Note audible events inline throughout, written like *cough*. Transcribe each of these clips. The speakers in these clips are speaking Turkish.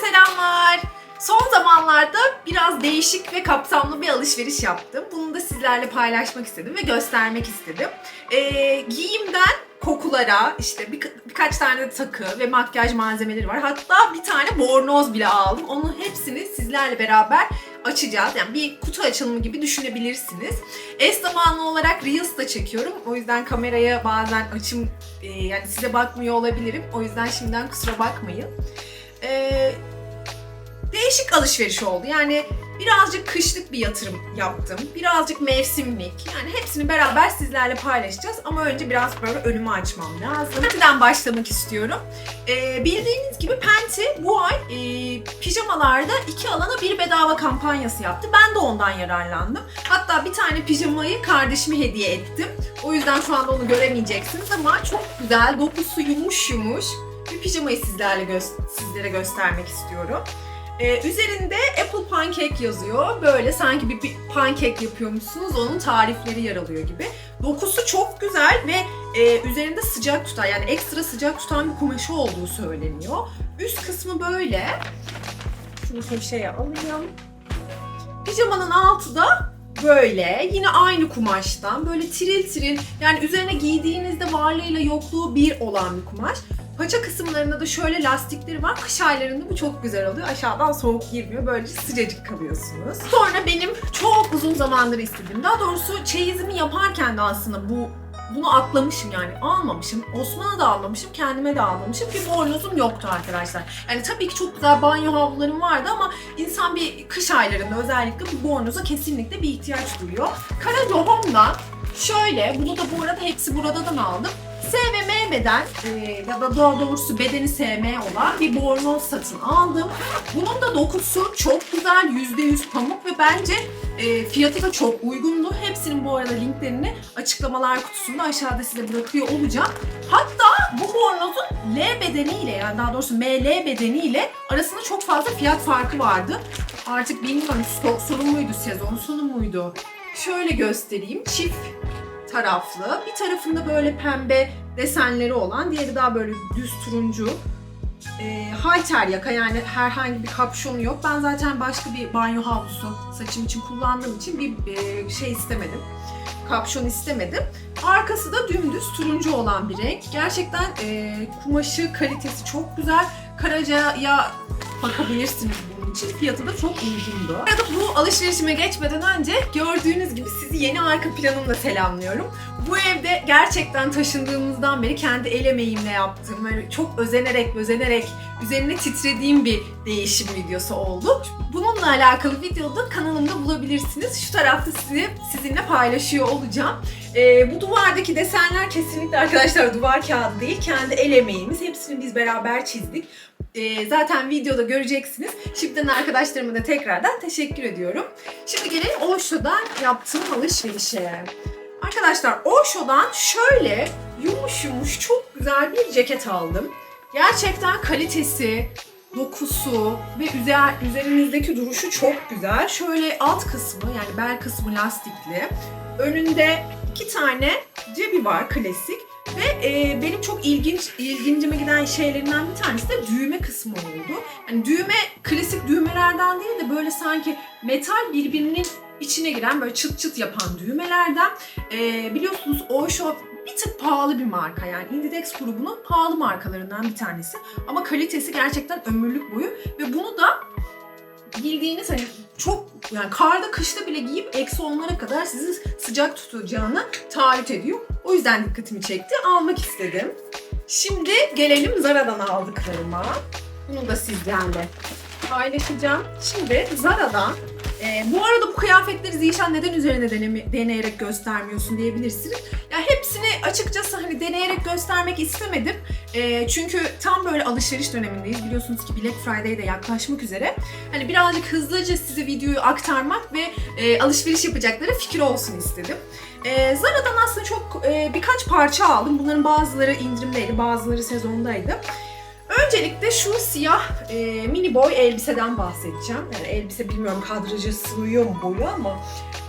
selamlar. Son zamanlarda biraz değişik ve kapsamlı bir alışveriş yaptım. Bunu da sizlerle paylaşmak istedim ve göstermek istedim. Ee, giyimden kokulara, işte bir, birkaç tane de takı ve makyaj malzemeleri var. Hatta bir tane bornoz bile aldım. Onun hepsini sizlerle beraber açacağız. Yani bir kutu açılımı gibi düşünebilirsiniz. Eş zamanlı olarak Reels da çekiyorum. O yüzden kameraya bazen açım e, yani size bakmıyor olabilirim. O yüzden şimdiden kusura bakmayın. Ee, değişik alışveriş oldu. Yani birazcık kışlık bir yatırım yaptım. Birazcık mevsimlik. Yani hepsini beraber sizlerle paylaşacağız. Ama önce biraz böyle önümü açmam lazım. Penti'den başlamak istiyorum. Ee, bildiğiniz gibi Penti bu ay e, pijamalarda iki alana bir bedava kampanyası yaptı. Ben de ondan yararlandım. Hatta bir tane pijamayı kardeşime hediye ettim. O yüzden şu anda onu göremeyeceksiniz ama çok güzel, dokusu yumuş yumuş pijamayı sizlerle gö- sizlere göstermek istiyorum. Ee, üzerinde Apple Pancake yazıyor. Böyle sanki bir, bir pancake yapıyormuşsunuz. Onun tarifleri yer alıyor gibi. Dokusu çok güzel ve e, üzerinde sıcak tutan yani ekstra sıcak tutan bir kumaşı olduğu söyleniyor. Üst kısmı böyle. Şunu köşeye alayım. Pijamanın altı da böyle. Yine aynı kumaştan. Böyle tiril tiril. Yani üzerine giydiğinizde varlığıyla yokluğu bir olan bir kumaş. Paça kısımlarında da şöyle lastikleri var. Kış aylarında bu çok güzel oluyor. Aşağıdan soğuk girmiyor. Böylece sıcacık kalıyorsunuz. Sonra benim çok uzun zamandır istediğim, daha doğrusu çeyizimi yaparken de aslında bu bunu atlamışım yani almamışım. Osman'a da almamışım, kendime de almamışım. Bir bornozum yoktu arkadaşlar. Yani tabii ki çok güzel banyo havlularım vardı ama insan bir kış aylarında özellikle bu bornoza kesinlikle bir ihtiyaç duyuyor. Kara Lohom'dan şöyle, bunu da bu arada hepsi buradan aldım. S ve M beden e, ya da daha doğrusu bedeni SM olan bir bornoz satın aldım. Bunun da dokusu çok güzel, %100 pamuk ve bence e, fiyatı da çok uygundu. Hepsinin bu arada linklerini açıklamalar kutusunda aşağıda size bırakıyor olacağım. Hatta bu bornozun L bedeniyle yani daha doğrusu ML bedeniyle arasında çok fazla fiyat farkı vardı. Artık bilmiyorum stok sonu muydu, sezon sonu muydu? Şöyle göstereyim. Çift taraflı. Bir tarafında böyle pembe desenleri olan, diğeri daha böyle düz turuncu. E, halter yaka yani herhangi bir kapşonu yok. Ben zaten başka bir banyo havlusu saçım için kullandığım için bir e, şey istemedim. Kapşon istemedim. Arkası da dümdüz turuncu olan bir renk. Gerçekten e, kumaşı, kalitesi çok güzel. Karaca'ya bakabilirsiniz için. Fiyatı da çok uygundu. Arada bu alışverişime geçmeden önce gördüğünüz gibi sizi yeni arka planımla selamlıyorum. Bu evde gerçekten taşındığımızdan beri kendi el emeğimle yaptığım, böyle çok özenerek özenerek üzerine titrediğim bir değişim videosu oldu. Bununla alakalı videoda kanalımda bulabilirsiniz. Şu tarafta sizi sizinle paylaşıyor olacağım. Ee, bu duvardaki desenler kesinlikle arkadaşlar duvar kağıdı değil, kendi el emeğimiz. Hepsini biz beraber çizdik. Ee, zaten videoda göreceksiniz. Şimdiden arkadaşlarıma da tekrardan teşekkür ediyorum. Şimdi gelelim Osho'dan yaptığım alışverişe. Arkadaşlar Osho'dan şöyle yumuş yumuş çok güzel bir ceket aldım. Gerçekten kalitesi, dokusu ve üzer, üzerinizdeki duruşu çok güzel. Şöyle alt kısmı yani bel kısmı lastikli. Önünde iki tane cebi var klasik. Ve e, benim çok ilginç, ilgincime giden şeylerinden bir tanesi de düğme kısmı oldu. Yani düğme klasik düğmelerden değil de böyle sanki metal birbirinin içine giren böyle çıt çıt yapan düğmelerden. E, biliyorsunuz Osho bir tık pahalı bir marka yani Inditex grubunun pahalı markalarından bir tanesi. Ama kalitesi gerçekten ömürlük boyu ve bunu da bildiğiniz hani çok yani karda kışta bile giyip eksi onlara kadar sizi sıcak tutacağını taahhüt ediyor. O yüzden dikkatimi çekti. Almak istedim. Şimdi gelelim Zara'dan aldıklarıma. Bunu da sizlerle paylaşacağım. Şimdi Zara'dan e, bu arada bu kıyafetleri Zişan neden üzerine deneyerek göstermiyorsun diyebilirsiniz. Ya hepsini açıkçası hani deneyerek göstermek istemedim. E, çünkü tam böyle alışveriş dönemindeyiz. Biliyorsunuz ki Black Friday de yaklaşmak üzere. Hani birazcık hızlıca size videoyu aktarmak ve e, alışveriş yapacaklara fikir olsun istedim. E, Zara'dan aslında çok e, birkaç parça aldım. Bunların bazıları indirimdeydi, bazıları sezondaydı. Öncelikle şu siyah e, mini boy elbiseden bahsedeceğim. Yani elbise bilmiyorum kadraja sığıyor mu boyu ama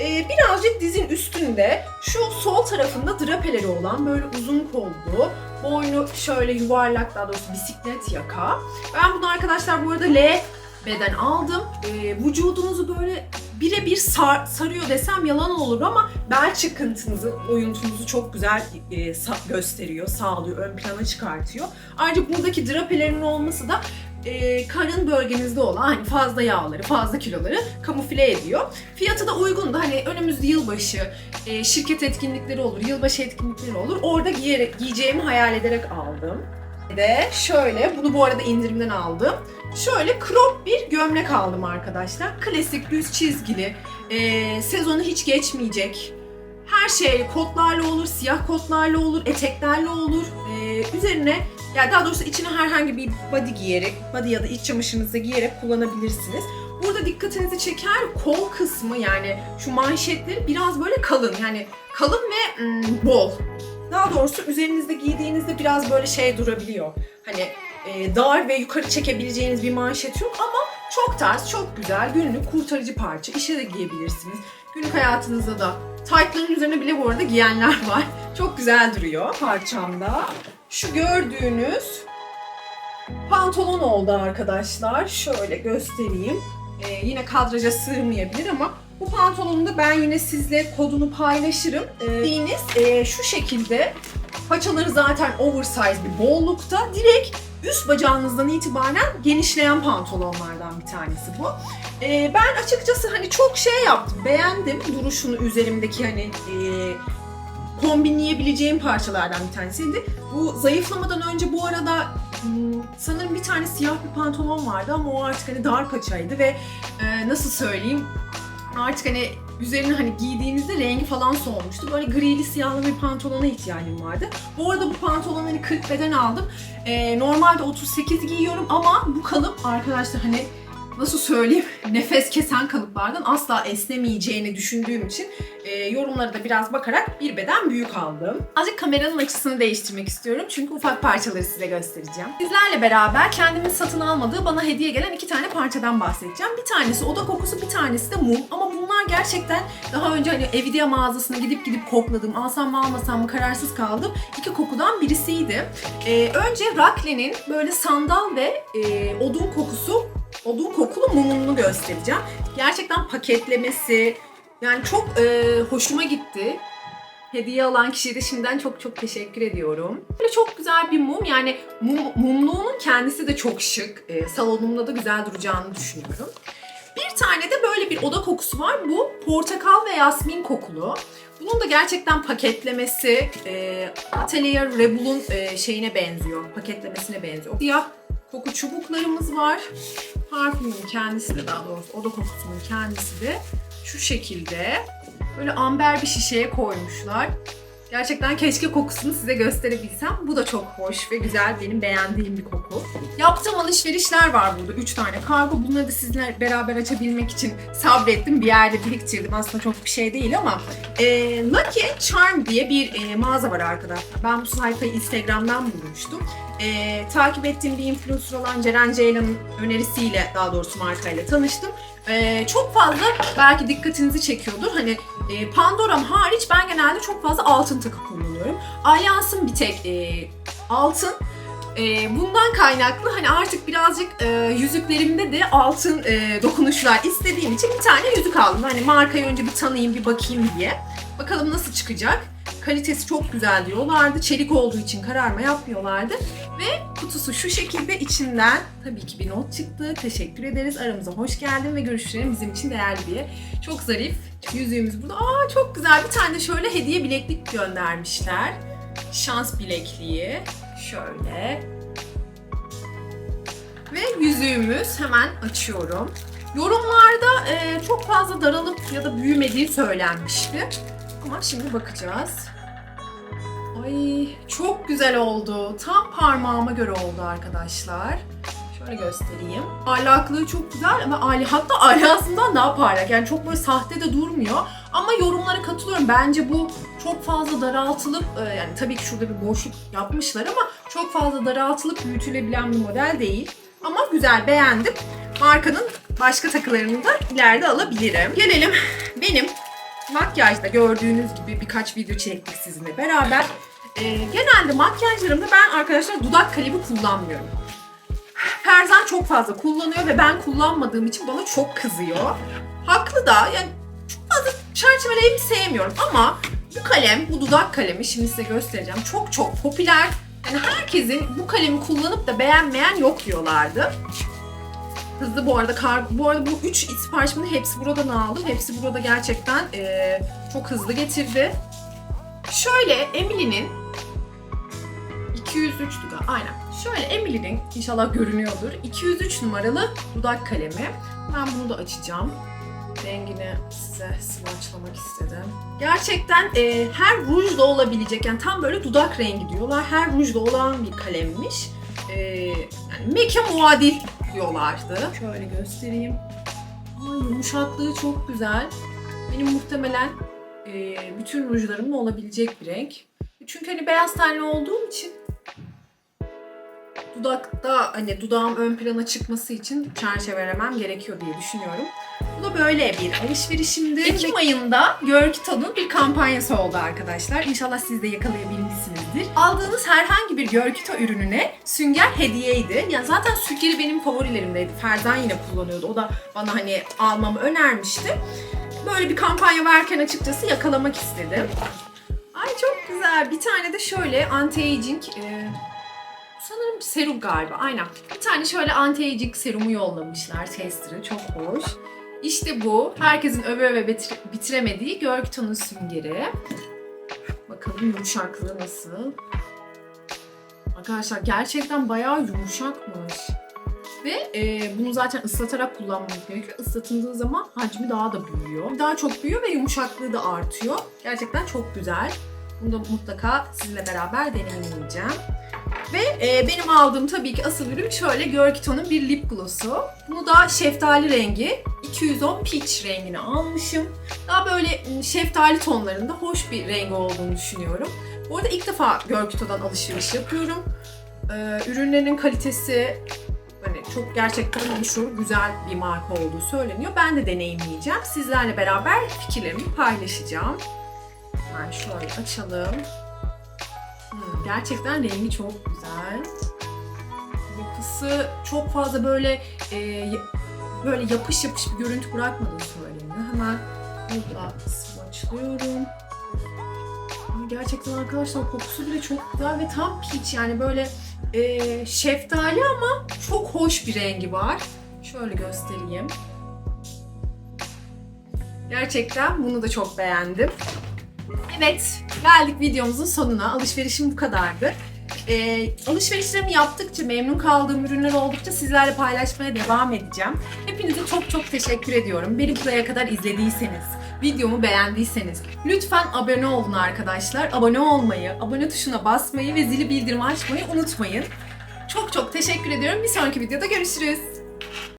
e, birazcık dizin üstünde şu sol tarafında drapeleri olan böyle uzun kollu, boynu şöyle yuvarlak daha doğrusu bisiklet yaka. Ben bunu arkadaşlar bu arada L beden aldım. E, vücudunuzu böyle birebir sar, sarıyor desem yalan olur ama bel çıkıntınızı, oyuntunuzu çok güzel e, sa- gösteriyor, sağlıyor, ön plana çıkartıyor. Ayrıca buradaki drapelerin olması da e, karın bölgenizde olan hani fazla yağları, fazla kiloları kamufle ediyor. Fiyatı da uygundu. Hani önümüzde yılbaşı, e, şirket etkinlikleri olur, yılbaşı etkinlikleri olur. Orada giyerek, giyeceğimi hayal ederek aldım. De şöyle, bunu bu arada indirimden aldım. Şöyle crop bir gömlek aldım arkadaşlar. Klasik düz çizgili, e, sezonu hiç geçmeyecek. Her şey kotlarla olur, siyah kotlarla olur, eteklerle olur. E, üzerine yani daha doğrusu içine herhangi bir body giyerek, body ya da iç çamaşırınızı giyerek kullanabilirsiniz. Burada dikkatinizi çeker kol kısmı yani şu manşetleri biraz böyle kalın yani kalın ve mm, bol. Daha doğrusu üzerinizde giydiğinizde biraz böyle şey durabiliyor. Hani e, dar ve yukarı çekebileceğiniz bir manşet yok ama çok tarz, çok güzel, günlük kurtarıcı parça. İşe de giyebilirsiniz. Günlük hayatınızda da. Taytların üzerine bile bu arada giyenler *laughs* var. Çok güzel duruyor parçamda. Şu gördüğünüz pantolon oldu arkadaşlar. Şöyle göstereyim. Ee, yine kadraja sığmayabilir ama bu pantolonu da ben yine sizle kodunu paylaşırım. Ee, dediğiniz, e, şu şekilde paçaları zaten oversize bir bollukta. Direkt üst bacağınızdan itibaren genişleyen pantolonlardan bir tanesi bu. Ee, ben açıkçası hani çok şey yaptım. Beğendim duruşunu üzerimdeki hani e, kombinleyebileceğim parçalardan bir tanesiydi. Bu zayıflamadan önce bu arada sanırım bir tane siyah bir pantolon vardı ama o artık hani dar paçaydı ve e, nasıl söyleyeyim artık hani üzerine hani giydiğinizde rengi falan solmuştu. Böyle grili siyahlı bir pantolona ihtiyacım vardı. Bu arada bu pantolonu hani 40 beden aldım. E, normalde 38 giyiyorum ama bu kalıp arkadaşlar hani nasıl söyleyeyim nefes kesen kalıplardan asla esnemeyeceğini düşündüğüm için e, yorumlara da biraz bakarak bir beden büyük aldım. Azıcık kameranın açısını değiştirmek istiyorum çünkü ufak parçaları size göstereceğim. Sizlerle beraber kendimin satın almadığı bana hediye gelen iki tane parçadan bahsedeceğim. Bir tanesi oda kokusu, bir tanesi de mum. Ama bunlar gerçekten daha önce hani Evidia mağazasına gidip gidip kokladım. Alsam mı almasam mı kararsız kaldım. İki kokudan birisiydi. E, önce Rakle'nin böyle sandal ve e, odun kokusu odun kokulu mumunu göstereceğim. Gerçekten paketlemesi yani çok e, hoşuma gitti. Hediye alan kişiye de şimdiden çok çok teşekkür ediyorum. Böyle çok güzel bir mum yani mum, mumluğunun kendisi de çok şık. E, salonumda da güzel duracağını düşünüyorum. Bir tane de böyle bir oda kokusu var. Bu portakal ve yasmin kokulu. Bunun da gerçekten paketlemesi e, Atelier Rebel'un e, şeyine benziyor. Paketlemesine benziyor. Siyah koku çubuklarımız var. Parfümün kendisi de daha doğrusu oda kokusunun kendisi de şu şekilde böyle amber bir şişeye koymuşlar. Gerçekten keşke kokusunu size gösterebilsem. Bu da çok hoş ve güzel, benim beğendiğim bir koku. Yaptığım alışverişler var burada. 3 tane kargo. Bunları da sizinle beraber açabilmek için sabrettim. Bir yerde biriktirdim. Aslında çok bir şey değil ama. E, Lucky Charm diye bir e, mağaza var arkadaşlar. Ben bu sayfayı Instagram'dan bulmuştum. E, takip ettiğim bir influencer olan Ceren Ceylan'ın önerisiyle daha doğrusu markayla tanıştım. E, çok fazla belki dikkatinizi çekiyordur. Hani e, Pandora'm hariç ben genelde çok fazla altın takı kullanıyorum. Alyans'ın bir tek e, altın. E, bundan kaynaklı hani artık birazcık e, yüzüklerimde de altın e, dokunuşlar istediğim için bir tane yüzük aldım. Hani markayı önce bir tanıyayım, bir bakayım diye. Bakalım nasıl çıkacak. Kalitesi çok güzel diyorlardı. Çelik olduğu için kararma yapmıyorlardı. Ve kutusu şu şekilde içinden tabii ki bir not çıktı. Teşekkür ederiz. Aramıza hoş geldin ve görüşlerin bizim için değerli diye. Çok zarif. Yüzüğümüz burada. Aa çok güzel. Bir tane de şöyle hediye bileklik göndermişler. Şans bilekliği. Şöyle. Ve yüzüğümüz hemen açıyorum. Yorumlarda e, çok fazla daralıp ya da büyümediği söylenmişti. Ama şimdi bakacağız. Ay çok güzel oldu. Tam parmağıma göre oldu arkadaşlar. Şöyle göstereyim. Parlaklığı çok güzel ama ali hatta alyasından daha parlak. Yani çok böyle sahte de durmuyor. Ama yorumlara katılıyorum. Bence bu çok fazla daraltılıp e, yani tabii ki şurada bir boşluk yapmışlar ama çok fazla daraltılıp büyütülebilen bir model değil. Ama güzel beğendim. Markanın başka takılarını da ileride alabilirim. Gelelim benim makyajda gördüğünüz gibi birkaç video çektik sizinle beraber. E, genelde makyajlarımda ben arkadaşlar dudak kalemi kullanmıyorum. Ferzan çok fazla kullanıyor ve ben kullanmadığım için bana çok kızıyor. Haklı da yani çok fazla çerçeveleyimi sevmiyorum ama bu kalem, bu dudak kalemi şimdi size göstereceğim. Çok çok popüler. Yani herkesin bu kalemi kullanıp da beğenmeyen yok diyorlardı. Hızlı bu arada kar bu arada bu 3 siparişimin hepsi buradan aldım. Hepsi burada gerçekten eee, çok hızlı getirdi. Şöyle Emily'nin 203 dudak aynen. Şöyle Emily'nin inşallah görünüyordur. 203 numaralı dudak kalemi. Ben bunu da açacağım. Rengini size swatchlamak istedim. Gerçekten e, her rujda olabilecek yani tam böyle dudak rengi diyorlar. Her rujda olan bir kalemmiş. E, yani Make muadil diyorlardı. Şöyle göstereyim. Ay, yumuşaklığı çok güzel. Benim muhtemelen e, bütün rujlarımda olabilecek bir renk. Çünkü hani beyaz tenli olduğum için dudakta hani dudağım ön plana çıkması için çerçevelemem gerekiyor diye düşünüyorum. Bu da böyle bir alışverişimdi. Ekim ayında Görkito'nun bir kampanyası oldu arkadaşlar. İnşallah siz de yakalayabilmişsinizdir. Aldığınız herhangi bir Görkito ürününe sünger hediyeydi. Yani zaten süngeri benim favorilerimdeydi. Ferzan yine kullanıyordu. O da bana hani almamı önermişti. Böyle bir kampanya varken açıkçası yakalamak istedim. Ay çok güzel. Bir tane de şöyle anti-aging e, sanırım serum galiba. Aynen. Bir tane şöyle anti-aging serumu yollamışlar tester'ı. Çok hoş. İşte bu. Herkesin öve öve bitir- bitiremediği Görkton'un süngeri. Bakalım yumuşaklığı nasıl? Arkadaşlar gerçekten bayağı yumuşakmış. Ve e, bunu zaten ıslatarak kullanmamız gerekiyor. Islatıldığı zaman hacmi daha da büyüyor. Daha çok büyüyor ve yumuşaklığı da artıyor. Gerçekten çok güzel. Bunu da mutlaka sizinle beraber deneyimleyeceğim. Ve e, benim aldığım tabii ki asıl ürün şöyle Görkito'nun bir lip gloss'u. Bunu da şeftali rengi, 210 peach rengini almışım. Daha böyle m, şeftali tonlarında hoş bir rengi olduğunu düşünüyorum. Bu arada ilk defa Görkito'dan alışveriş yapıyorum. Ee, ürünlerin kalitesi hani çok gerçekten meşhur, güzel bir marka olduğu söyleniyor. Ben de deneyimleyeceğim. Sizlerle beraber fikirlerimi paylaşacağım. Ben şöyle açalım. Gerçekten rengi çok güzel. Yapısı çok fazla böyle e, böyle yapış yapış bir görüntü bırakmadığı söyleniyor. Hemen burada swatchlıyorum. Ay, Gerçekten arkadaşlar kokusu bile çok güzel ve tam peach yani böyle e, şeftali ama çok hoş bir rengi var. Şöyle göstereyim. Gerçekten bunu da çok beğendim. Evet, geldik videomuzun sonuna. Alışverişim bu kadardı. Ee, alışverişlerimi yaptıkça, memnun kaldığım ürünler oldukça sizlerle paylaşmaya devam edeceğim. Hepinize çok çok teşekkür ediyorum. Beni buraya kadar izlediyseniz, videomu beğendiyseniz lütfen abone olun arkadaşlar. Abone olmayı, abone tuşuna basmayı ve zili bildirimi açmayı unutmayın. Çok çok teşekkür ediyorum. Bir sonraki videoda görüşürüz.